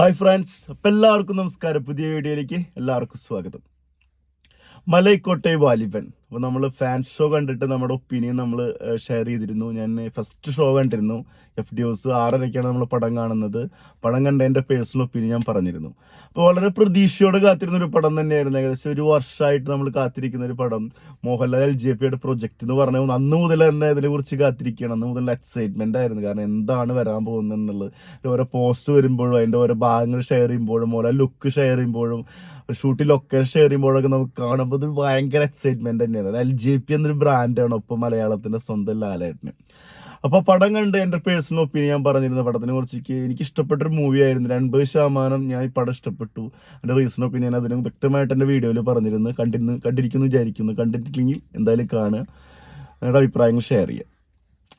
Hi friends അപ്പം എല്ലാവർക്കും നമസ്കാരം. പുതിയ വീഡിയോയിലേക്ക് എല്ലാവർക്കും സ്വാഗതം. മലൈക്കോട്ടെ വാലിബൻ. അപ്പോൾ നമ്മൾ ഫാൻ ഷോ കണ്ടിട്ട് നമ്മുടെ ഒപ്പീനിയൻ നമ്മൾ ഷെയർ ചെയ്തിരുന്നു. ഞാൻ ഫസ്റ്റ് ഷോ കണ്ടിരുന്നു. എഫ് ഡി ഒസ് ആറരയ്ക്കാണ് നമ്മൾ പടം കാണുന്നത്. പടം കണ്ട എന്റെ പേഴ്സണൽ ഒപ്പീനിയൻ ഞാൻ പറഞ്ഞിരുന്നു. അപ്പോൾ വളരെ പ്രതീക്ഷയോടെ കാത്തിരുന്ന ഒരു പടം തന്നെയായിരുന്നു. ഏകദേശം ഒരു വർഷമായിട്ട് നമ്മൾ കാത്തിരിക്കുന്ന ഒരു പടം. മോഹൻലാൽ എൽ ജെ പിയുടെ പ്രൊജക്റ്റ് എന്ന് പറഞ്ഞു അന്ന് മുതൽ തന്നെ ഇതിനെ കുറിച്ച് കാത്തിരിക്കുകയാണ്. അന്ന് മുതൽ എക്സൈറ്റ്മെന്റ് ആയിരുന്നു. കാരണം എന്താണ് വരാൻ പോകുന്നത് എന്നുള്ളത്. ഓരോ പോസ്റ്റ് വരുമ്പോഴും അതിന്റെ ഓരോ ഭാഗങ്ങൾ ഷെയർ ചെയ്യുമ്പോഴും ഓരോ ലുക്ക് ഷെയർ ചെയ്യുമ്പോഴും ഷൂട്ടിൽ ലൊക്കേഷൻ ഷെയർ ചെയ്യുമ്പോഴൊക്കെ നമുക്ക് കാണുമ്പോൾ ഭയങ്കര എക്സൈറ്റ്മെന്റ് തന്നെയാണ് എൽ ജെ പി എന്നൊരു ബ്രാൻഡാണ് ഒപ്പം മലയാളത്തിന്റെ സ്വന്തം ലാലേട്ടന്. അപ്പോൾ പടം കണ്ട് എന്റെ പേഴ്സണൽ ഒപ്പീനിയൻ പറഞ്ഞിരുന്നു പടത്തിനെ കുറിച്ച് എനിക്ക് ഇഷ്ടപ്പെട്ടൊരു മൂവി ആയിരുന്നു. എൺപത് ശതമാനം ഞാൻ ഈ പടം ഇഷ്ടപ്പെട്ടു. എന്റെ റീസൺ ഒപ്പീനിയൻ അതിന് വ്യക്തമായിട്ട് എന്റെ വീഡിയോയിൽ പറഞ്ഞിരുന്നു. കണ്ടിരുന്നു കണ്ടിരിക്കുന്നു വിചാരിക്കുന്നു. കണ്ടിട്ടില്ലെങ്കിൽ എന്തായാലും കാണുക. നിങ്ങളുടെ അഭിപ്രായങ്ങൾ ഷെയർ ചെയ്യുക.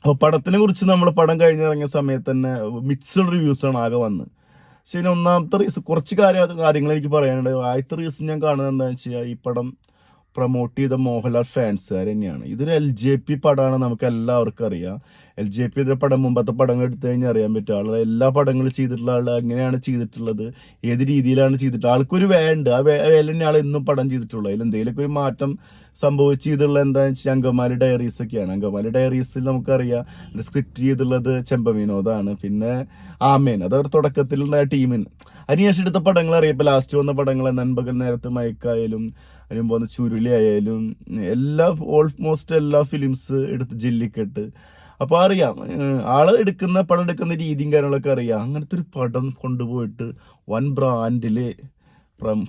അപ്പോൾ പടത്തിനെ കുറിച്ച് നമ്മൾ പടം കഴിഞ്ഞിറങ്ങിയ സമയത്ത് തന്നെ മിക്സഡ് റിവ്യൂസാണ് ആകെ വന്ന്. പക്ഷേ ഒന്നാമത്തെ റീസൺ കുറച്ച് കാര്യം കാര്യങ്ങൾ എനിക്ക് പറയാനുണ്ട്. ആദ്യത്തെ റീസൺ ഞാൻ കാണുന്നത് എന്താണെന്ന് വെച്ചാൽ ഈ പടം പ്രൊമോട്ട് ചെയ്ത മോഹൻലാൽ ഫാൻസുകാർ തന്നെയാണ്. ഇതൊരു എൽ ജെ പി പടമാണ് നമുക്ക് എല്ലാവർക്കും അറിയാം. എൽ ജെ പി ഇതിന്റെ പടം മുമ്പത്തെ പടങ്ങൾ എടുത്തു കഴിഞ്ഞാൽ അറിയാൻ പറ്റും. ആളുടെ എല്ലാ പടങ്ങളും ചെയ്തിട്ടുള്ള ആൾ എങ്ങനെയാണ് ചെയ്തിട്ടുള്ളത്. ഏത് രീതിയിലാണ് ചെയ്തിട്ടുള്ളത് ആൾക്കൊരു വേണ്ട. ആ വേല തന്നെ ആൾ എന്നും പടം ചെയ്തിട്ടുള്ളൂ. അതിൽ എന്തെങ്കിലുമൊക്കെ ഒരു മാറ്റം സംഭവിച്ച് ചെയ്തുള്ള എന്താണെന്ന് വെച്ചാൽ അങ്കമാലി ഡയറീസ് ഒക്കെയാണ്. അങ്കമാലി ഡയറീസിൽ നമുക്കറിയാം. സ്ക്രിപ്റ്റ് ചെയ്തുള്ളത് ചെമ്പവിനോദാണ് പിന്നെ ആമേൻ. അത് അവർ തുടക്കത്തിലുള്ള ടീമിന് അതിനുശേഷം എടുത്ത പടങ്ങൾ അറിയാം. ലാസ്റ്റ് വന്ന പടങ്ങൾ നൻപകൽ നേരത്ത് മയക്കായാലും അതിന് പോകുന്ന ചുരുളിയായാലും എല്ലാ ഓൾമോസ്റ്റ് എല്ലാ ഫിലിംസ് എടുത്ത് ജെല്ലിക്കെട്ട്. അപ്പോൾ അറിയാം ആൾ എടുക്കുന്ന പടം എടുക്കുന്ന രീതിയും കാര്യങ്ങളൊക്കെ അറിയാം. അങ്ങനത്തെ ഒരു പടം കൊണ്ടുപോയിട്ട് വൺ ബ്രാൻഡിൽ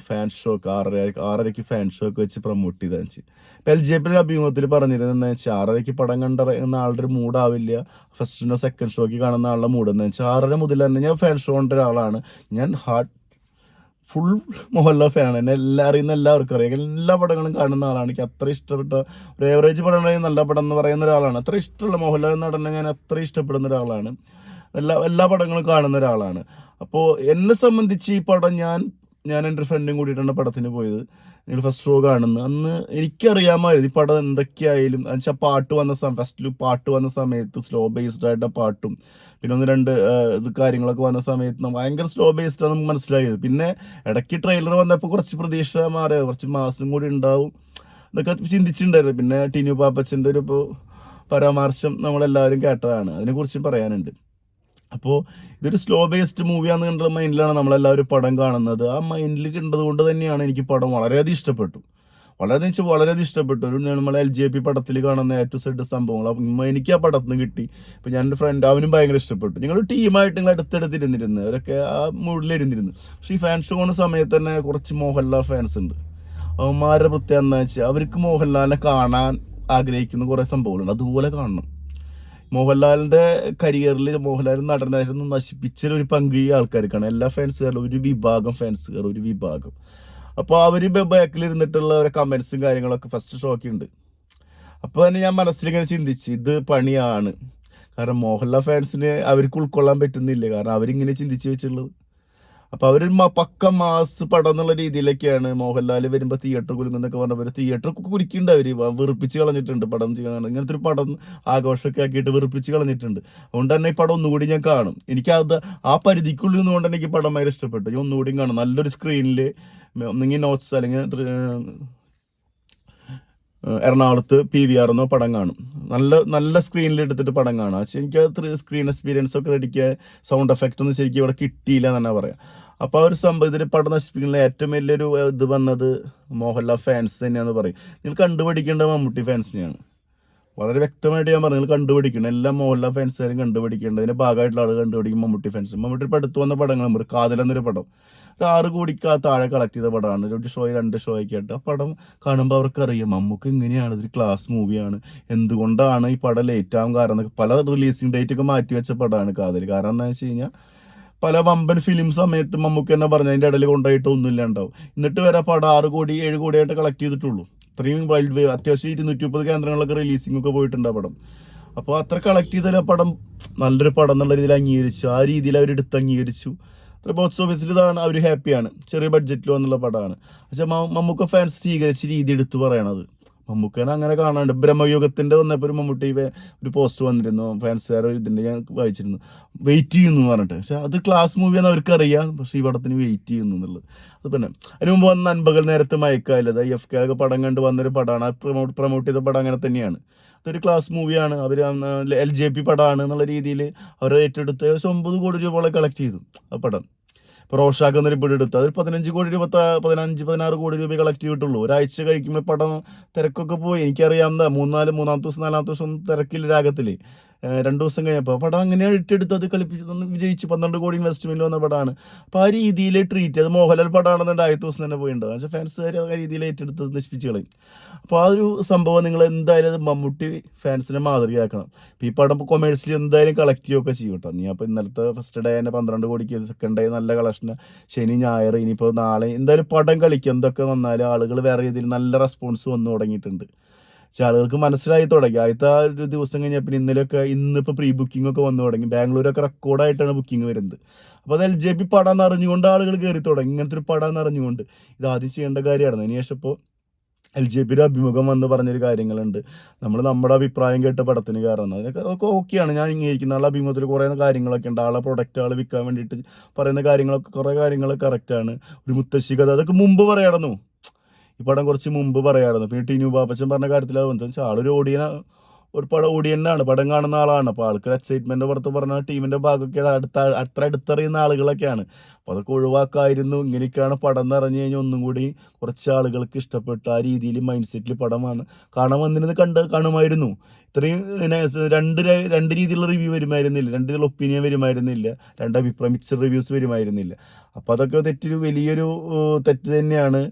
ഫാൻ ഷോക്ക് ആറര ആറരയ്ക്ക് ഫാൻ ഷോക്ക് വെച്ച് പ്രൊമോട്ട് ചെയ്താൽ വെച്ച് ഇപ്പം എൽ ജെ പിയുടെ അഭിമുഖത്തിൽ പറഞ്ഞിരുന്നത് എന്താ വെച്ചാൽ ആറരയ്ക്ക് പടം കണ്ടിറങ്ങുന്ന ആളുടെ ഒരു മൂഡാവില്ല. ഫസ്റ്റിനോ സെക്കൻഡ് ഷോക്ക് കാണുന്ന ആളുടെ മൂഡ് എന്താ വെച്ചാൽ ആറര മുതൽ തന്നെ ഞാൻ ഫാൻ ഷോ കൊണ്ട ഒരാളാണ്. ഞാൻ ഹാർട്ട് ഫുൾ മോഹൻലാൽ ഫാനാണ് എന്നെ എല്ലാ അറിയുന്ന എല്ലാവർക്കും അറിയാം. എല്ലാ പടങ്ങളും കാണുന്ന ആളാണ്. എനിക്ക് അത്ര ഇഷ്ടപ്പെട്ട ഒരു ഏവറേജ് പടം നല്ല പടം എന്ന് പറയുന്ന ഒരാളാണ്. അത്ര ഇഷ്ടമുള്ള മോഹൻലാൽ നടനെ ഞാൻ അത്ര ഇഷ്ടപ്പെടുന്ന ഒരാളാണ്. എല്ലാ എല്ലാ പടങ്ങളും കാണുന്ന ഒരാളാണ്. അപ്പോൾ എന്നെ സംബന്ധിച്ച് ഈ പടം ഞാൻ ഞാൻ എന്റെ ഫ്രണ്ടും കൂടിയിട്ടാണ് പടത്തിന് പോയത്. നിങ്ങൾ ഫസ്റ്റ് ഷോ കാണുന്നു. അന്ന് എനിക്കറിയാമായിരുന്നു ഈ പടം എന്തൊക്കെയായാലും. എന്നുവെച്ചാൽ പാട്ട് വന്ന സമയം ഫസ്റ്റിൽ പാട്ട് വന്ന സമയത്ത് സ്ലോ ബേസ്ഡ് ആയിട്ട് പാട്ടും പിന്നെ ഒന്ന് രണ്ട് ഇത് കാര്യങ്ങളൊക്കെ വന്ന സമയത്ത് ഭയങ്കര സ്ലോ ബേസ്ഡ് ആണ് മനസ്സിലായത്. പിന്നെ ഇടയ്ക്ക് ട്രെയിലർ വന്നപ്പോൾ കുറച്ച് പ്രതീക്ഷ മാറിയ കുറച്ച് മാസം കൂടി ഉണ്ടാവും ഇതൊക്കെ ചിന്തിച്ചിട്ടുണ്ടായിരുന്നു. പിന്നെ ടിനു പാപ്പച്ചന്റെ ഒരു പരാമർശം നമ്മളെല്ലാവരും കേട്ടതാണ്. അതിനെക്കുറിച്ച് പറയാനുണ്ട്. അപ്പോൾ ഇതൊരു സ്ലോ ബേസ്ഡ് മൂവിയാന്ന് കണ്ട മൈൻഡിലാണ് നമ്മളെല്ലാവരും പടം കാണുന്നത്. ആ മൈൻഡിൽ കണ്ടത് കൊണ്ട് തന്നെയാണ് എനിക്ക് പടം വളരെയധികം ഇഷ്ടപ്പെട്ടു. വളരെ വെച്ചാൽ വളരെയധികം ഇഷ്ടപ്പെട്ടു. ഒരു നമ്മൾ എൽ ജെ പി പടത്തിൽ കാണുന്ന ഏറ്റവും സെഡ് സംഭവങ്ങൾ. അപ്പം എനിക്ക് ആ പടത്തിൽ നിന്ന് കിട്ടി. ഇപ്പം ഞാൻ എന്റെ ഫ്രണ്ട് അവനും ഭയങ്കര ഇഷ്ടപ്പെട്ടു. ഞങ്ങൾ ടീമായിട്ട് നിങ്ങൾ അടുത്തടുത്തിരുന്നിരുന്നു. അവരൊക്കെ ആ മൂഡിലിരുന്നിരുന്നു പക്ഷേ ഈ ഫാൻ ഷോ പോകുന്ന സമയത്ത് തന്നെ കുറച്ച് മോഹൻലാൽ ഫാൻസ് ഉണ്ട്. അവന്മാരുടെ പ്രത്യേകത എന്താ വെച്ചാൽ അവർക്ക് മോഹൻലാലിനെ കാണാൻ ആഗ്രഹിക്കുന്ന കുറേ സംഭവങ്ങളുണ്ട്. അതുപോലെ കാണണം. മോഹൻലാലിന്റെ കരിയറിൽ മോഹൻലാൽ നടനായിരുന്നു നശിപ്പിച്ച ഒരു പങ്ക് ഈ ആൾക്കാർക്കാണ്. എല്ലാ ഫാൻസുകാരും ഒരു വിഭാഗം ഫാൻസുകാർ ഒരു വിഭാഗം. അപ്പോൾ അവർ ബാക്കിൽ ഇരുന്നിട്ടുള്ള ഒരു കമന്റ്സും കാര്യങ്ങളൊക്കെ ഫസ്റ്റ് ഷോക്ക് ഉണ്ട് അപ്പോൾ തന്നെ ഞാൻ മനസ്സിലിങ്ങനെ ചിന്തിച്ച് ഇത് പണിയാണ്. കാരണം മോഹൻലാൽ ഫാൻസിന് അവർക്ക് ഉൾക്കൊള്ളാൻ പറ്റുന്നില്ല. കാരണം അവരിങ്ങനെ ചിന്തിച്ച് വെച്ചുള്ളത് അപ്പൊ അവർ പക്ക മാസ് പടം എന്നുള്ള രീതിയിലൊക്കെയാണ് മോഹൻലാൽ വരുമ്പോ തിയേറ്റർ കുലുങ്ങുന്നൊക്കെ പറഞ്ഞവര് തിയേറ്റർ കുരുക്കിണ്ട് അവർ. വെറുപ്പിച്ച് കളഞ്ഞിട്ടുണ്ട് പടം ചെയ്യാൻ. ഇങ്ങനത്തെ ഒരു പടം ആഘോഷമൊക്കെ ആക്കിയിട്ട് വെറുപ്പിച്ച് കളഞ്ഞിട്ടുണ്ട്. അതുകൊണ്ട് തന്നെ ഈ പടം ഒന്നുകൂടി ഞാൻ കാണും. എനിക്ക് അത് ആ പരിധിക്കുള്ളിൽ നിന്നുകൊണ്ട് എനിക്ക് പടം ഭയങ്കര ഇഷ്ടപ്പെട്ടു. ഞാൻ ഒന്നുകൂടി കാണും. നല്ലൊരു സ്ക്രീനിൽ ഒന്നെങ്കിൽ നോട്ട്സ് അല്ലെങ്കിൽ എറണാകുളത്ത് പി വി ആർ എന്നോ പടം കാണും. നല്ല നല്ല സ്ക്രീനിൽ എടുത്തിട്ട് പടം കാണാം. പക്ഷെ എനിക്ക് സ്ക്രീൻ എക്സ്പീരിയൻസ് ഒക്കെ എനിക്ക് സൗണ്ട് എഫക്റ്റ് ഒന്നും ശരിക്കും ഇവിടെ കിട്ടിയില്ല എന്ന് തന്നെ പറയാം. അപ്പോൾ ആ ഒരു സംഭവം ഇതിൽ പടം നശിപ്പിക്കുന്ന ഏറ്റവും വലിയൊരു ഇത് വന്നത് മോഹൻലാൽ ഫാൻസ് തന്നെയാന്ന് പറയും. നിങ്ങൾ കണ്ടുപിടിക്കേണ്ട മമ്മൂട്ടി ഫാൻസിനെയാണ് വളരെ വ്യക്തമായിട്ട് ഞാൻ പറഞ്ഞു നിങ്ങൾ കണ്ടുപിടിക്കണം. എല്ലാ മോഹൻലാൽ ഫാൻസുകാരും കണ്ടുപിടിക്കേണ്ടത് അതിന്റെ ഭാഗമായിട്ടുള്ള ആൾ കണ്ടുപിടിക്കും മമ്മൂട്ടി ഫാൻസ് മമ്മൂട്ടി ഇപ്പോൾ അടുത്ത് വന്ന പടങ്ങൾ നമ്മൾ കാതൽ എന്നൊരു പടം. ഒരു ആറ് കോടിക്ക് താഴെ കളക്ട് ചെയ്ത പടമാണ്. ഒരു ഷോ രണ്ട് ഷോ ഒക്കെ ആയിട്ട്. ആ പടം കാണുമ്പോൾ അവർക്ക് അറിയാം മമ്മൂക്ക് ഇങ്ങനെയാണ് ഇതൊരു ക്ലാസ് മൂവിയാണ് എന്തുകൊണ്ടാണ് ഈ പടം ലേറ്റ് ആവും കാരണം പല റിലീസിങ് ഡേറ്റ് ഒക്കെ മാറ്റി വെച്ച പടമാണ് കാതൽ. കാരണം എന്താണെന്ന് വെച്ച് കഴിഞ്ഞാൽ പല വമ്പൻ ഫിലിം സമയത്ത് മമ്മൂക്ക് തന്നെ പറഞ്ഞു അതിന്റെ ഇടയിൽ കൊണ്ടുപോയിട്ട് ഒന്നുമില്ല ഉണ്ടാവും. എന്നിട്ട് വരെ പടം ആറ് കോടി ഏഴ് കോടിയായിട്ട് കളക്ട് ചെയ്തിട്ടുള്ളൂ. ഇത്രയും വൈൽഡ് വേവ് അത്യാവശ്യം ഇരുന്നൂറ്റി മുപ്പത് കേന്ദ്രങ്ങളൊക്കെ റിലീസിംഗ് ഒക്കെ പോയിട്ടുണ്ട് ആ പടം. അപ്പോൾ അത്ര കളക്ട് ചെയ്ത പടം നല്ലൊരു പടം എന്നുള്ള രീതിയിൽ അംഗീകരിച്ചു. ആ രീതിയിൽ അവർ എടുത്ത് അംഗീകരിച്ചു. അത്ര ബോക്സ് ഓഫീസിൽ ഇതാണ് അവർ ഹാപ്പിയാണ് ചെറിയ ബഡ്ജറ്റിൽ എന്നുള്ള പടമാണ്. പക്ഷെ മമ്മൂക്ക ഫാൻസ് സ്വീകരിച്ച രീതി എടുത്തു പറയണത്. മമ്മൂക്കനെ അങ്ങനെ കാണാണ്ട് ബ്രഹ്മയുഗത്തിന്റെ വന്നപ്പോൾ ഒരു മമ്മൂട്ടി ഒരു പോസ്റ്റ് വന്നിരുന്നു. ഫാൻസുകാർ ഇതിന്റെ ഞാൻ വായിച്ചിരുന്നു. വെയിറ്റ് ചെയ്യുന്നു പറഞ്ഞിട്ട്. പക്ഷെ അത് ക്ലാസ് മൂവിയാണ് അവർക്ക് അറിയാം പക്ഷെ ഈ പടത്തിന് വെയിറ്റ് ചെയ്യുന്നു എന്നുള്ളത്. അത് പിന്നെ അതിന് മുമ്പ് വന്ന നൻപകൽ നേരത്തെ മയക്കാലത് എഫ് കെ ഒക്കെ പടം കണ്ട് വന്നൊരു പടമാണ്. പ്രൊമോട്ട് പ്രൊമോട്ട് ചെയ്ത പടം അങ്ങനെ തന്നെയാണ്. അതൊരു ക്ലാസ് മൂവിയാണ് അവർ എൽ ജെ പി പടമാണ് എന്നുള്ള രീതിയിൽ അവർ ഏറ്റെടുത്ത് ഏകദേശം ഒമ്പത് കോടി രൂപ കളക്ട് ചെയ്തു ആ പടം. ഇപ്പോൾ റോഷാക്ക് എന്നൊരു പടം എടുത്തു. അതിൽ പതിനഞ്ച് കോടി രൂപ പതിനഞ്ച് പതിനാറ് കോടി രൂപ കളക്ട് ചെയ്തിട്ടുള്ളൂ. ഒരാഴ്ച കഴിക്കുമ്പോൾ പടം തിരക്കൊക്കെ പോയി. എനിക്കറിയാവുന്ന മൂന്നാൽ മൂന്നാമത്തെ ദിവസം നാലാമത്തെ ദിവസം തിരക്കില്ല രാഗത്തിൽ. രണ്ട് ദിവസം കഴിഞ്ഞപ്പോൾ പടം അങ്ങനെ ഇട്ടെടുത്ത് അത് കളിപ്പിച്ചു വിജയിച്ചു. പന്ത്രണ്ട് കോടി ഇൻവെസ്റ്റ്മെന്റ് വന്ന പടമാണ് അപ്പോൾ ആ രീതിയിൽ ട്രീറ്റ് ചെയ്ത് മോഹൻലാൽ പടമാണെന്നുണ്ട് ആദ്യത്തെ ദിവസം തന്നെ പോയിട്ടുണ്ട് പക്ഷേ ഫാൻസുകാർ ആ രീതിയിൽ ഏറ്റെടുത്ത് നശിപ്പിച്ച് കളയും. അപ്പോൾ ആ ഒരു സംഭവം നിങ്ങൾ എന്തായാലും അത് മമ്മൂട്ടി ഫാൻസിനെ മാതൃകയാക്കണം. ഇപ്പോൾ ഈ പടം കൊമേഴ്സിൽ എന്തായാലും കളക്ട് ചെയ്യുകയൊക്കെ ചെയ്യും കേട്ടോ നീ അപ്പോൾ ഇന്നലത്തെ ഫസ്റ്റ് ഡേ തന്നെ പന്ത്രണ്ട് കോടിക്ക് സെക്കൻഡ് ഡേ നല്ല കളക്ഷൻ ശനി ഞായർ ഇനിയിപ്പോൾ നാളെ എന്തായാലും പടം കളിക്കും. എന്തൊക്കെ വന്നാലും ആളുകൾ വേറെ രീതിയിൽ നല്ല റെസ്പോൺസ് വന്നു തുടങ്ങിയിട്ടുണ്ട്. പക്ഷെ ആളുകൾക്ക് മനസ്സിലായി തുടങ്ങി. ആദ്യത്തെ ആ ഒരു ദിവസം കഴിഞ്ഞാൽ പിന്നെ ഇന്നലെയൊക്കെ ഇന്നിപ്പോൾ പ്രീ ബുക്കിംഗ് ഒക്കെ വന്നു തുടങ്ങി. ബാംഗ്ലൂരൊക്കെ റെക്കോർഡായിട്ടാണ് ബുക്കിംഗ് വരുന്നത്. അപ്പോൾ അത് എൽ ജെ പി പടം അറിഞ്ഞുകൊണ്ട് ആളുകൾ കയറി തുടങ്ങി. ഇങ്ങനത്തെ ഒരു പടം അറിഞ്ഞുകൊണ്ട് ഇത് ആദ്യം ചെയ്യേണ്ട കാര്യമാണ് അതിന് ശേഷം ഇപ്പോൾ എൽ ജെ പിയുടെ അഭിമുഖം വന്ന് പറഞ്ഞൊരു കാര്യങ്ങളുണ്ട്. നമ്മൾ നമ്മുടെ അഭിപ്രായം കേട്ട പടത്തിന് കാരണം. അതിനൊക്കെ അതൊക്കെ ഓക്കെയാണ് ഞാൻ ഇങ്ങനെ ആളുടെ അഭിമുഖത്തിൽ കുറേ കാര്യങ്ങളൊക്കെ ഉണ്ട്. ആളെ പ്രൊഡക്റ്റ് ആൾ വിൽക്കാൻ വേണ്ടിയിട്ട് പറയുന്ന കാര്യങ്ങളൊക്കെ കുറേ കാര്യങ്ങൾ കറക്റ്റാണ് ഒരു മുത്തശ്ശി കഥ അതൊക്കെ മുമ്പ് പറയായിരുന്നു. ഈ പടം കുറച്ച് മുമ്പ് പറയായിരുന്നു. പിന്നെ ടിനു ബാപ്പച്ചൻ പറഞ്ഞ കാര്യത്തിൽ എന്താ വെച്ചാൽ ആളൊരു ഓഡിയന ഒരു പടം ഓഡിയനാണ് പടം കാണുന്ന ആളാണ്. അപ്പോൾ ആൾക്ക് എക്സൈറ്റ്മെന്റ് പുറത്ത് പറഞ്ഞ ടീമിന്റെ ഭാഗമൊക്കെ അടുത്ത അത്ര അടുത്തറിയുന്ന ആളുകളൊക്കെയാണ്. അപ്പോൾ അതൊക്കെ ഒഴിവാക്കായിരുന്നു. ഇങ്ങനെയൊക്കെയാണ് പടം എന്ന് പറഞ്ഞു കഴിഞ്ഞാൽ ഒന്നും കൂടി കുറച്ച് ആളുകൾക്ക് ഇഷ്ടപ്പെട്ട ആ രീതിയിൽ മൈൻഡ് സെറ്റിൽ പടമാണ് കാണാൻ വന്നിരുന്നത് കണ്ട് കാണുമായിരുന്നു. ഇത്രയും രണ്ട് രണ്ട് രീതിയിലുള്ള റിവ്യൂ വരുമായിരുന്നില്ല. രണ്ട് രീതിയിലുള്ള ഒപ്പീനിയൻ വരുമായിരുന്നില്ല. രണ്ട് അഭിപ്രായം മിക്സഡ് റിവ്യൂസ് വരുമായിരുന്നില്ല. അപ്പോൾ അതൊക്കെ തെറ്റൊരു വലിയൊരു തെറ്റ് തന്നെയാണ്.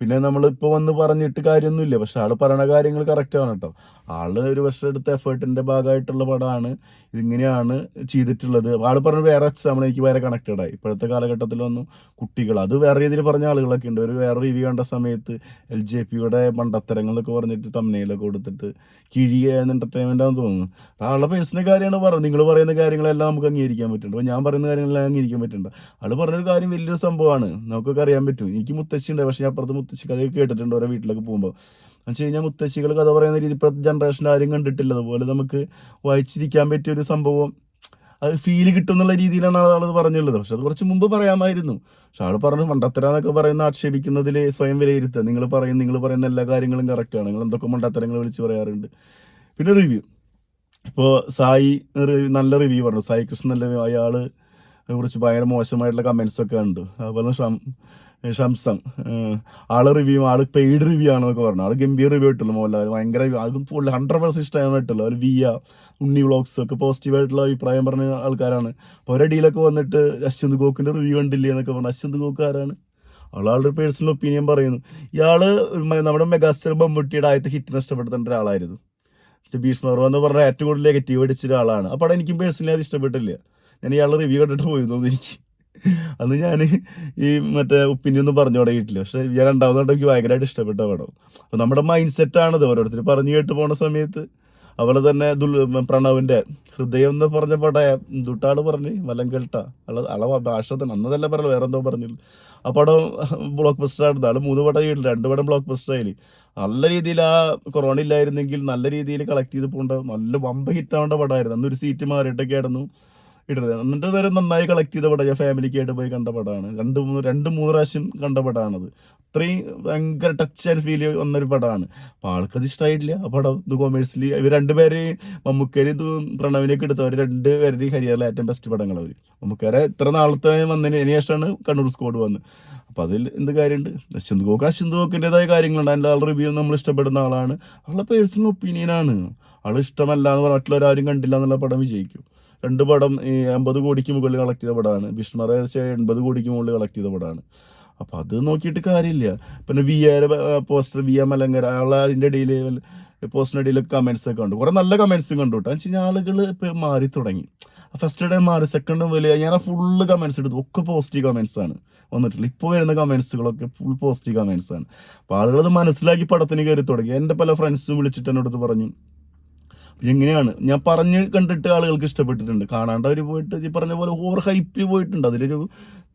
പിന്നെ നമ്മളിപ്പോൾ വന്ന് പറഞ്ഞിട്ട് കാര്യമൊന്നുമില്ല. പക്ഷെ ആൾ പറയണ കാര്യങ്ങൾ കറക്റ്റാണ് കേട്ടോ. ആൾ ഒരു വർഷം എടുത്ത എഫേർട്ടിന്റെ ഭാഗമായിട്ടുള്ള പടമാണ്. ഇതിങ്ങനെയാണ് ചെയ്തിട്ടുള്ളത്. ആൾ പറഞ്ഞ വേറെ എക്സാമ്പിൾ എനിക്ക് വേറെ കണക്റ്റഡ് ആയി. ഇപ്പോഴത്തെ കാലഘട്ടത്തിലൊന്നും കുട്ടികൾ. അത് വേറെ രീതിയിൽ പറഞ്ഞ ആളുകളൊക്കെ ഉണ്ട്. ഒരു വേറെ റിവ്യൂ കണ്ട സമയത്ത് എൽ ജെ പിയുടെ മണ്ടത്തരങ്ങളൊക്കെ പറഞ്ഞിട്ട് തമ്മനയിലൊക്കെ കൊടുത്തിട്ട് കിഴിയ എന്റർടൈൻമെന്റ് ആണെന്ന് തോന്നുന്നു. ആളുടെ പേഴ്സണൽ കാര്യമാണ് പറഞ്ഞത്. നിങ്ങൾ പറയുന്ന കാര്യങ്ങളെല്ലാം നമുക്ക് അംഗീകരിക്കാൻ പറ്റുന്നുണ്ട്. ഞാൻ പറയുന്ന കാര്യങ്ങളെല്ലാം അംഗീകരിക്കാൻ പറ്റുന്നുണ്ട്. ആൾ പറഞ്ഞൊരു കാര്യം വലിയൊരു സംഭവമാണ്. നമുക്കൊക്കെ അറിയാൻ പറ്റും. എനിക്ക് മുത്തശ്ശിയുണ്ട്. പക്ഷെ അപ്പുറത്ത് മുത്തശ്ശി കഥ കേട്ടിട്ടുണ്ട് ഓരോ വീട്ടിലൊക്കെ പോകുമ്പോൾ. എന്ന് വെച്ച് കഴിഞ്ഞാൽ മുത്തശ്ശികൾ കഥ പറയുന്ന രീതി ഇപ്പോഴത്തെ ജനറേഷൻ ആരും കണ്ടിട്ടില്ല. അതുപോലെ നമുക്ക് വായിച്ചിരിക്കാൻ പറ്റിയ ഒരു സംഭവം അത് ഫീൽ കിട്ടും എന്നുള്ള രീതിയിലാണ് ആൾ പറഞ്ഞുള്ളത് പക്ഷെ അത് കുറച്ച് മുമ്പ് പറയാമായിരുന്നു. പക്ഷെ ആൾ പറഞ്ഞു മണ്ടത്തരാന്നൊക്കെ പറയുന്ന ആക്ഷേപിക്കുന്നതിൽ സ്വയം വിലയിരുത്തുക. നിങ്ങൾ പറയും നിങ്ങൾ പറയുന്ന എല്ലാ കാര്യങ്ങളും കറക്റ്റാണ് നിങ്ങൾ എന്തൊക്കെ മണ്ടത്തരങ്ങൾ വിളിച്ച് പറയാറുണ്ട്. പിന്നെ റിവ്യൂ ഇപ്പോൾ സായി റിവ്യൂ നല്ല റിവ്യൂ പറഞ്ഞു. സായി കൃഷ്ണൻ നല്ല അയാൾ കുറിച്ച് ഭയങ്കര മോശമായിട്ടുള്ള കമൻസൊക്കെ ഉണ്ട് അതുപോലെ ഷംസം. ഏഹ് ആൾ റിവ്യൂ ആൾ പെയ്ഡ് റിവ്യൂ ആണെന്നൊക്കെ പറഞ്ഞു. ആൾ ഗംഭീർ റിവ്യൂ ഇട്ടുള്ളൂ മോഹൻലാൽ. ഭയങ്കര അത് ഫുൾ ഹൺഡ്രഡ് പെർസെന്റ് ഇഷ്ടമാണ് ഇട്ടുള്ളൂ അവർ വിയ ഉണ്ണി വ്ളോഗ്സ് ഒക്കെ പോസിറ്റീവായിട്ടുള്ള അഭിപ്രായം പറഞ്ഞ ആൾക്കാരാണ്. അപ്പോൾ ഒരടിയിലൊക്കെ വന്നിട്ട് അശ്വന്ത് ഗോക്കിന്റെ റിവ്യൂ കണ്ടില്ലേ എന്നൊക്കെ പറഞ്ഞു അശ്വന്ത് ഗോക്ക് ആരാണ്? ആളുടെ പേഴ്സണൽ ഒപ്പീനിയൻ പറയുന്നു. ഇയാൾ നമ്മുടെ മെഗാസ്റ്റർ ബമ്പുട്ടിയുടെ ആദ്യത്തെ ഹിറ്റ് നഷ്ടപ്പെടുത്തേണ്ട ഒരാളായിരുന്നു. ഭീഷ്മർ എന്ന് പറഞ്ഞാൽ ഏറ്റവും കൂടുതൽ നെഗറ്റീവ് അടിച്ച ഒരാളാണ് അപ്പോൾ എനിക്കും പേഴ്സണലി അത് ഇഷ്ടപ്പെട്ടില്ല. ഞാൻ ഇയാളുടെ റിവ്യൂ കണ്ടിട്ട് പോയിരുന്നു എനിക്ക്. അന്ന് ഞാൻ ഈ മറ്റേ ഒപ്പീനിയൻ ഒന്നും പറഞ്ഞു തുടങ്ങിയിട്ടില്ല. പക്ഷെ ഞാൻ രണ്ടാമതായിട്ട് എനിക്ക് ഭയങ്കരമായിട്ട് ഇഷ്ടപ്പെട്ട പടം. അപ്പം നമ്മുടെ മൈൻഡ് സെറ്റാണത് ഓരോരുത്തർ പറഞ്ഞു കേട്ട് പോണ സമയത്ത് അതുപോലെ തന്നെ ദുൽ പ്രണവിന്റെ ഹൃദയം എന്ന് പറഞ്ഞ പടം ദുട്ടാൾ പറഞ്ഞ് വല്ലം കേട്ട അള അളവ ഭാഷ തന്നെ. അന്നതല്ല പറഞ്ഞു വേറെ എന്തോ പറഞ്ഞില്ല ആ പടം ബ്ലോക്ക് ബസ്റ്റർ ആയിരുന്നു. ആൾ മൂന്ന് പടം ചെയ്തില്ല രണ്ട് പടം ബ്ലോക്ക് ബസ്റ്റർ ആയി നല്ല രീതിയിൽ ആ കൊറോണ ഇല്ലായിരുന്നെങ്കിൽ നല്ല രീതിയിൽ കളക്ട് ചെയ്ത് പോകേണ്ട നല്ല വമ്പ ഹിറ്റ് ആവേണ്ട പടമായിരുന്നു. അന്നൊരു സീറ്റ് മാറിയിട്ടൊക്കെ ആയിരുന്നു. ഇടുന്നത് എന്നിട്ട് ഇതൊരു നന്നായി കളക്ട് ചെയ്ത പടം. ഞാൻ ഫാമിലിക്ക് ആയിട്ട് പോയി കണ്ട പടമാണ്. രണ്ട് മൂന്ന് രണ്ട് മൂന്ന് പ്രാവശ്യം കണ്ട പടമാണത് അത്രയും ഭയങ്കര ടച്ച് ആൻഡ് ഫീൽ വന്നൊരു പടമാണ് അപ്പം ആൾക്കത് ഇഷ്ടമായിട്ടില്ല ആ പടം ഇത് കൊമേഴ്സിൽ ഇവർ രണ്ടുപേരെയും മമ്മൂക്കരി ഇത് പ്രണവിനൊക്കെ എടുത്തവർ രണ്ട് പേരുടെയും കരിയറിലെ ഏറ്റവും ബെസ്റ്റ് പടങ്ങൾ അവർ മമ്മൂക്കാരെ ഇത്ര നാളത്തെ വന്നതിന് ശേഷമാണ് കണ്ണൂർ സ്കോഡ് വന്ന് അപ്പോൾ അതിൽ എന്ത് കാര്യമുണ്ട്? അശ്വന്ത് ഗോക്ക് അശ്വന്ത് ഗോക്കിന്റെതായ കാര്യങ്ങളുണ്ട്. അതിന്റെ ആൾ റിവ്യൂ നമ്മൾ ഇഷ്ടപ്പെടുന്ന ആളാണ്. ആളുടെ പേഴ്സണൽ ഒപ്പീനിയനാണ് ആൾ ഇഷ്ടമല്ല എന്ന് മറ്റുള്ളവരാരും കണ്ടില്ല എന്നുള്ള പടം വിജയിക്കും. രണ്ട് പടം ഈ അമ്പത് കോടിക്ക് മുകളിൽ കളക്ട് ചെയ്ത പടമാണ്. ഭീഷ്മർ എൺപത് കോടിക്ക് മുകളിൽ കളക്ട് ചെയ്ത പടമാണ്. അപ്പോൾ അത് നോക്കിയിട്ട് കാര്യമില്ല. പിന്നെ V A poster V A Malankara അയാൾ അതിന്റെ ഇടയിൽ പോസ്റ്ററിന്റെ ഇടയിൽ കമന്റ്സ് ഒക്കെ ഉണ്ട് കുറേ നല്ല കമൻസും കണ്ടു കേട്ടോ. എന്ന് വെച്ച് കഴിഞ്ഞാൽ ആളുകൾ ഇപ്പോൾ മാറി തുടങ്ങി. ഫസ്റ്റ് ഡേ മാറി സെക്കൻഡ് വലിയ ഞാൻ ഫുള്ള് കമൻസ് എടുത്തു. ഒക്കെ പോസിറ്റീവ് കമന്റ്സ് ആണ് വന്നിട്ടുള്ളത്. ഇപ്പോൾ വരുന്ന കമൻസുകളൊക്കെ ഫുൾ പോസിറ്റീവ് കമന്റ്സ് ആണ്. അപ്പോൾ ആളുകൾ അത് മനസ്സിലാക്കി പടത്തിന് കയറി തുടങ്ങി. എന്റെ പല ഫ്രണ്ട്സും വിളിച്ചിട്ട് എന്നോടത്ത് പറഞ്ഞു. എങ്ങനെയാണ്? ഞാൻ പറഞ്ഞ് കണ്ടിട്ട് ആളുകൾക്ക് ഇഷ്ടപ്പെട്ടിട്ടുണ്ട്. കാണാണ്ട് അവർ പോയിട്ട് ഈ പറഞ്ഞ പോലെ ഓവർ ഹൈപ്പിൽ പോയിട്ടുണ്ട്. അതിലൊരു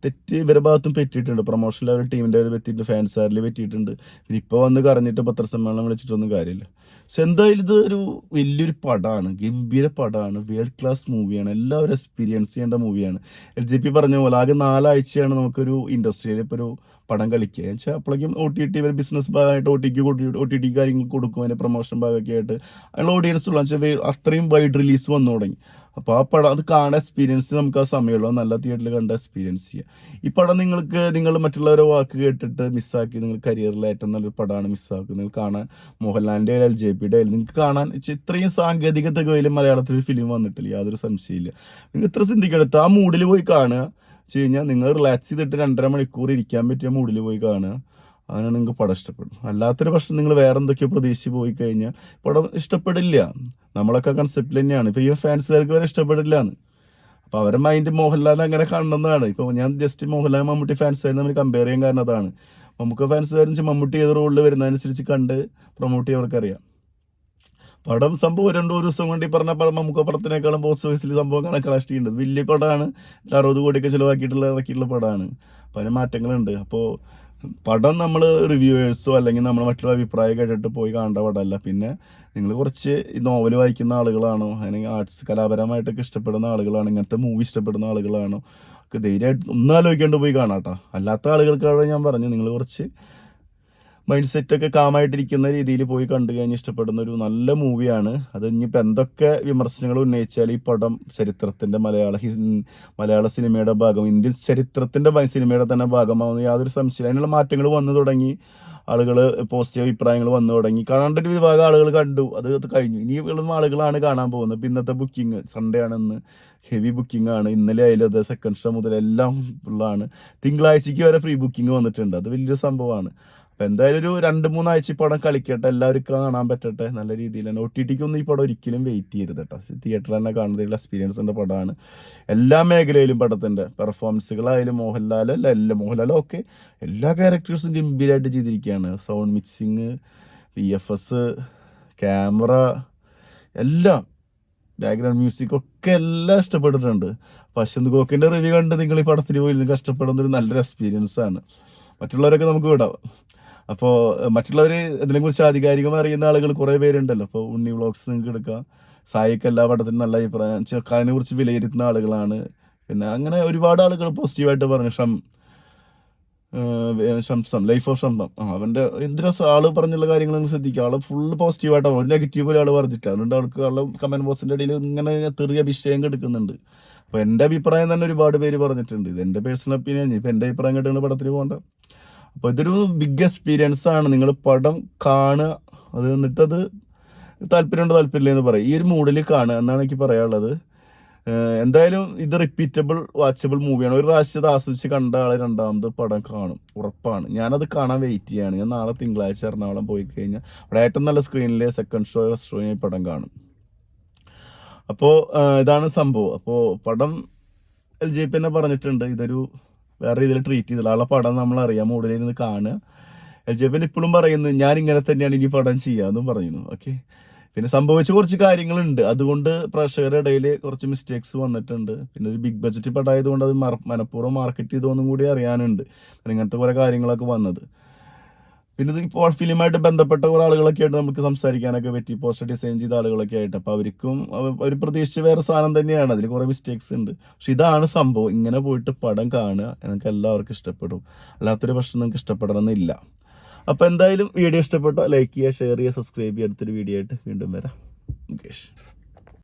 തെറ്റ് ഇവരുടെ ഭാഗത്തും പറ്റിയിട്ടുണ്ട്. പ്രൊമോഷനിൽ ലെവൽ ടീമിന്റെ പറ്റിയിട്ടുണ്ട്. ഫാൻസാരിൽ പറ്റിയിട്ടുണ്ട്. ഇപ്പോൾ വന്ന് കറഞ്ഞിട്ട് പത്രസമ്മേളനം വിളിച്ചിട്ടൊന്നും കാര്യമില്ല. പക്ഷെ എന്തായാലും ഇത് ഒരു വലിയൊരു പടമാണ് ഗംഭീര പടമാണ് വേൾഡ് ക്ലാസ് മൂവിയാണ് എല്ലാവരും എക്സ്പീരിയൻസ് ചെയ്യേണ്ട മൂവിയാണ് എൽ ജി പി പറഞ്ഞ പോലെ ആകെ നാലാഴ്ചയാണ് നമുക്കൊരു ഇൻഡസ്ട്രിയിൽ ഇപ്പോൾ ഒരു പടം കളിക്കുക. എന്ന് വെച്ചാൽ അപ്പോഴേക്കും ഒ ടി ടി ബിസിനസ് ഭാഗമായിട്ട് ഒ ടിക്ക് ഒ ടി ടി കാര്യങ്ങൾ കൊടുക്കും. അതിന്റെ പ്രൊമോഷൻ ഭാഗമൊക്കെ ആയിട്ട്. അതിനുള്ള ഓഡിയൻസ് ഉള്ള വെച്ചാൽ അത്രയും വൈഡ് റിലീസ് വന്നു തുടങ്ങി. അപ്പോൾ ആ പടം അത് കാണാൻ എക്സ്പീരിയൻസ് നമുക്ക് ആ സമയമുള്ളൂ. നല്ല തിയേറ്ററിൽ കണ്ട എക്സ്പീരിയൻസ് ചെയ്യാം. ഈ പടം നിങ്ങൾക്ക് നിങ്ങൾ മറ്റുള്ളവരെ വാക്ക് കേട്ടിട്ട് മിസ്സാക്കി നിങ്ങൾ കരിയറിൽ ഏറ്റവും നല്ലൊരു പടമാണ് മിസ്സാക്കി നിങ്ങൾ കാണാൻ മോഹൻലാലിന്റെ എൽ ജെ പിയുടെ നിങ്ങൾക്ക് കാണാൻ ഇത്രയും സാങ്കേതിക തികവിലും മലയാളത്തിൽ ഫിലിം വന്നിട്ടില്ല. യാതൊരു സംശയമില്ല നിങ്ങൾ ഇത്ര ചിന്തിക്കരുത്. ആ മൂഡിൽ പോയി കാണുക. വെച്ച് കഴിഞ്ഞാൽ നിങ്ങൾ റിലാക്സ് ചെയ്തിട്ട് രണ്ടര മണിക്കൂർ ഇരിക്കാൻ പറ്റിയ മൂഡിൽ പോയി കാണുക. അങ്ങനെ നിങ്ങൾക്ക് പടം ഇഷ്ടപ്പെടും അല്ലാത്തൊരു പക്ഷം നിങ്ങൾ വേറെ എന്തൊക്കെയോ പ്രതീക്ഷിച്ച് പോയി കഴിഞ്ഞാൽ പടം ഇഷ്ടപ്പെടില്ല. നമ്മളൊക്കെ കൺസെപ്റ്റ് തന്നെയാണ്. ഇപ്പോൾ ഈ ഫാൻസുകാർക്ക് വരെ ഇഷ്ടപ്പെടില്ല എന്ന് അപ്പോൾ അവരുടെ മൈൻഡ് മോഹൻലാൽ അങ്ങനെ കാണുന്നതാണ് ഇപ്പോൾ ഞാൻ ജസ്റ്റ് മോഹൻലാൽ മമ്മൂട്ടി ഫാൻസുകാരെ നമ്മൾ കമ്പയർ ചെയ്യാൻ കാരണം അതാണ്. മമ്മൂക്ക ഫാൻസുകാരും മമ്മൂട്ടി ഏത് റോളിൽ വരുന്നതനുസരിച്ച് കണ്ട് പ്രൊമോട്ട് ചെയ്യവർക്കറിയാം പടം സംഭവം രണ്ടു ദിവസം കൊണ്ട് ഈ പറഞ്ഞ പടം നമുക്ക് പടത്തിനേക്കാളും ബോക്സ് ഓഫീസിൽ സംഭവം കണക്കാഷ്ടിയുണ്ട് വലിയ പടമാണ് അറുപത് കോടിയൊക്കെ ചിലവാക്കിയിട്ടുള്ള ഇറക്കിയിട്ടുള്ള പടമാണ് പല മാറ്റങ്ങളുണ്ട്. അപ്പോൾ പടം നമ്മൾ റിവ്യൂവേഴ്സോ അല്ലെങ്കിൽ നമ്മൾ മറ്റുള്ള അഭിപ്രായം കേട്ടിട്ട് പോയി കാണേണ്ട പടമല്ല. പിന്നെ നിങ്ങൾ കുറച്ച് നോവൽ വായിക്കുന്ന ആളുകളാണോ? അല്ലെങ്കിൽ ആർട്സ് കലാപരമായിട്ടൊക്കെ ഇഷ്ടപ്പെടുന്ന ആളുകളാണോ? ഇങ്ങനത്തെ മൂവി ഇഷ്ടപ്പെടുന്ന ആളുകളാണോ? ഒക്കെ ധൈര്യമായിട്ട് ഒന്നും പോയി പോയി കേട്ടോ അല്ലാത്ത ആളുകൾക്കാണ് ഞാൻ പറഞ്ഞു നിങ്ങൾ കുറച്ച് മൈൻഡ് സെറ്റൊക്കെ കാമായിട്ടിരിക്കുന്ന രീതിയിൽ പോയി കണ്ടു കഴിഞ്ഞ് ഇഷ്ടപ്പെടുന്ന ഒരു നല്ല മൂവിയാണ് അത് ഇനിയിപ്പോൾ എന്തൊക്കെ വിമർശനങ്ങൾ ഉന്നയിച്ചാൽ ഈ പടം ചരിത്രത്തിന്റെ മലയാള മലയാള സിനിമയുടെ ഭാഗം ഇന്ത്യൻ ചരിത്രത്തിന്റെ സിനിമയുടെ തന്നെ ഭാഗമാവുന്ന യാതൊരു സംശയം അതിനുള്ള മാറ്റങ്ങൾ വന്നു തുടങ്ങി. ആളുകൾ പോസിറ്റീവ് അഭിപ്രായങ്ങൾ വന്നു തുടങ്ങി. കാണേണ്ട ഒരു വിഭാഗം ആളുകൾ കണ്ടു. അത് കഴിഞ്ഞു. ഇനി ഉള്ള ആളുകളാണ് കാണാൻ പോകുന്നത്. ഇപ്പം ഇന്നത്തെ ബുക്കിംഗ് സൺഡേ ആണെന്ന് ഹെവി ബുക്കിംഗ് ആണ്. ഇന്നലെ ആയാലും സെക്കൻഡ് ഷോ മുതൽ എല്ലാം ഉള്ളതാണ്. തിങ്കളാഴ്ചയ്ക്ക് വരെ ഫ്രീ ബുക്കിംഗ് വന്നിട്ടുണ്ട്. അത് വലിയൊരു സംഭവമാണ്. അപ്പം എന്തായാലും ഒരു രണ്ട് മൂന്നാഴ്ച ഈ പടം കളിക്കട്ടെ. എല്ലാവർക്കും കാണാൻ പറ്റട്ടെ. നല്ല രീതിയിൽ തന്നെ. ഒ ടി ടിക്കൊന്നും ഈ പടം ഒരിക്കലും വെയിറ്റ് ചെയ്യരുത് കേട്ടോ. തിയേറ്ററിൽ തന്നെ കാണുന്നതിലുള്ള എക്സ്പീരിയൻസിന്റെ പടമാണ്. എല്ലാ മേഖലയിലും പടത്തിന്റെ പെർഫോമൻസുകളായാലും മോഹൻലാൽ അല്ല എല്ലാ മോഹൻലാലും ഒക്കെ എല്ലാ ക്യാരക്ടേഴ്സും ഗംഭീരമായിട്ട് ചെയ്തിരിക്കുകയാണ്. Sound mixing V F X camera എല്ലാം. ബാക്ക്ഗ്രൗണ്ട് മ്യൂസിക് ഒക്കെ എല്ലാം ഇഷ്ടപ്പെട്ടിട്ടുണ്ട്. പശന്ത് ഗോക്കിന്റെ റിവ്യൂ കണ്ട് നിങ്ങൾ ഈ പടത്തിന് പോയി നിങ്ങൾക്ക് കഷ്ടപ്പെടുന്ന ഒരു നല്ലൊരു എക്സ്പീരിയൻസ് ആണ്. മറ്റുള്ളവരൊക്കെ നമുക്ക് വിടാം. അപ്പോൾ മറ്റുള്ളവർ ഇതിനെക്കുറിച്ച് ആധികാരികമായി അറിയുന്ന ആളുകൾ കുറേ പേരുണ്ടല്ലോ. അപ്പോൾ ഉണ്ണി വ്ളോഗ്സ് നിങ്ങൾക്ക് എടുക്കാം. സായിക്ക് എല്ലാ പടത്തിനും നല്ല അഭിപ്രായം. ചെറുക്കാനെ കുറിച്ച് വിലയിരുത്തുന്ന ആളുകളാണ്. പിന്നെ അങ്ങനെ ഒരുപാട് ആളുകൾ പോസിറ്റീവായിട്ട് പറഞ്ഞു. ഷം ശംസം ലൈഫ് ഓഫ് ശംസം ആ അവന്റെ എന്തിനാ ആൾ പറഞ്ഞുള്ള കാര്യങ്ങൾ നിങ്ങൾ ശ്രദ്ധിക്കുക. ആൾ ഫുൾ പോസിറ്റീവായിട്ടാണ് ഒരു നെഗറ്റീവ് പോലെ ആൾ പറഞ്ഞിട്ടില്ല. അതുകൊണ്ട് ആൾക്ക് ആൾ കമന്റ് ബോക്സിന്റെ ഇടയിൽ ഇങ്ങനെ തെറിയ അഭിഷേകം എടുക്കുന്നുണ്ട്. അപ്പോൾ എന്റെ അഭിപ്രായം തന്നെ ഒരുപാട് പേര് പറഞ്ഞിട്ടുണ്ട്. ഇത് എന്റെ പേഴ്സണൽ ഒപ്പീനിയൻ ഇപ്പം എന്റെ അഭിപ്രായം കേട്ടാണ് പടത്തിന് പോകണ്ട അപ്പൊ ഇതൊരു ബിഗ് എക്സ്പീരിയൻസ് ആണ്. നിങ്ങൾ പടം കാണുക. അത് എന്നിട്ടത് താല്പര്യമുണ്ട് താല്പര്യമില്ല എന്ന് പറയും. ഈ ഒരു മൂഡിൽ കാണുക എന്നാണ് എനിക്ക് പറയാനുള്ളത്. എന്തായാലും ഇത് റിപ്പീറ്റബിൾ വാച്ചബിൾ മൂവിയാണ് ഒരു പ്രാവശ്യം ഇത് ആസ്വദിച്ച് കണ്ട ആളെ രണ്ടാമത് പടം കാണും. ഉറപ്പാണ്. ഞാനത് കാണാൻ വെയിറ്റ് ചെയ്യാണ്. ഞാൻ നാളെ തിങ്കളാഴ്ച എറണാകുളം പോയി കഴിഞ്ഞാൽ അവിടെ ഏറ്റവും നല്ല സ്ക്രീനിലെ സെക്കൻഡ് ഷോ ഫസ്റ്റ് ഷോ ഞാൻ പടം കാണും. അപ്പോൾ ഇതാണ് സംഭവം. അപ്പോൾ പടം എൽ ജെ പി തന്നെ പറഞ്ഞിട്ടുണ്ട്. ഇതൊരു വേറെ രീതിയിൽ ട്രീറ്റ് ചെയ്തില്ല ആളെ പടം നമ്മൾ അറിയാം മൂടിലിരുന്ന് കാണുക എൽ ജെ പിന്നെ ഇപ്പോഴും പറയുന്നു ഞാൻ ഇങ്ങനെ തന്നെയാണ് ഇനി പടം ചെയ്യാമെന്നും പറയുന്നു. ഓക്കെ പിന്നെ സംഭവിച്ച കുറച്ച് കാര്യങ്ങളുണ്ട്. അതുകൊണ്ട് പ്രേക്ഷകരുടെ ഇടയിൽ കുറച്ച് മിസ്റ്റേക്സ് വന്നിട്ടുണ്ട്. പിന്നെ ഒരു ബിഗ് ബഡ്ജറ്റ് പടമായതുകൊണ്ട് അത് മനഃപൂർവം മാർക്കറ്റ് ചെയ്തോന്നും കൂടി അറിയാനുണ്ട്. ഇങ്ങനത്തെ കുറേ കാര്യങ്ങളൊക്കെ വന്നത്. പിന്നെ ഇപ്പോൾ ഫിലിമായിട്ട് ബന്ധപ്പെട്ട കുറേ ആളുകളൊക്കെ ആയിട്ട് നമുക്ക് സംസാരിക്കാനൊക്കെ പറ്റി. പോസ്റ്റർ ഡിസൈൻ ചെയ്ത ആളുകളൊക്കെ ആയിട്ട്. അപ്പോൾ അവർക്കും അവർ പ്രതീക്ഷിച്ച വേറെ സാധനം തന്നെയാണ്. അതിൽ കുറേ മിസ്റ്റേക്സ് ഉണ്ട്. പക്ഷെ ഇതാണ് സംഭവം. ഇങ്ങനെ പോയിട്ട് പടം കാണുക നിങ്ങൾക്ക് എല്ലാവർക്കും ഇഷ്ടപ്പെടും. അല്ലാത്തൊരു പ്രശ്നം നിങ്ങൾക്ക് ഇഷ്ടപ്പെടണമെന്നില്ല. അപ്പോൾ എന്തായാലും വീഡിയോ ഇഷ്ടപ്പെട്ടോ? ലൈക്ക് ചെയ്യുക ഷെയർ ചെയ്യുക സബ്സ്ക്രൈബ് ചെയ്യുക. അടുത്തൊരു വീഡിയോ ആയിട്ട് വീണ്ടും വരാം. മുകേഷ്.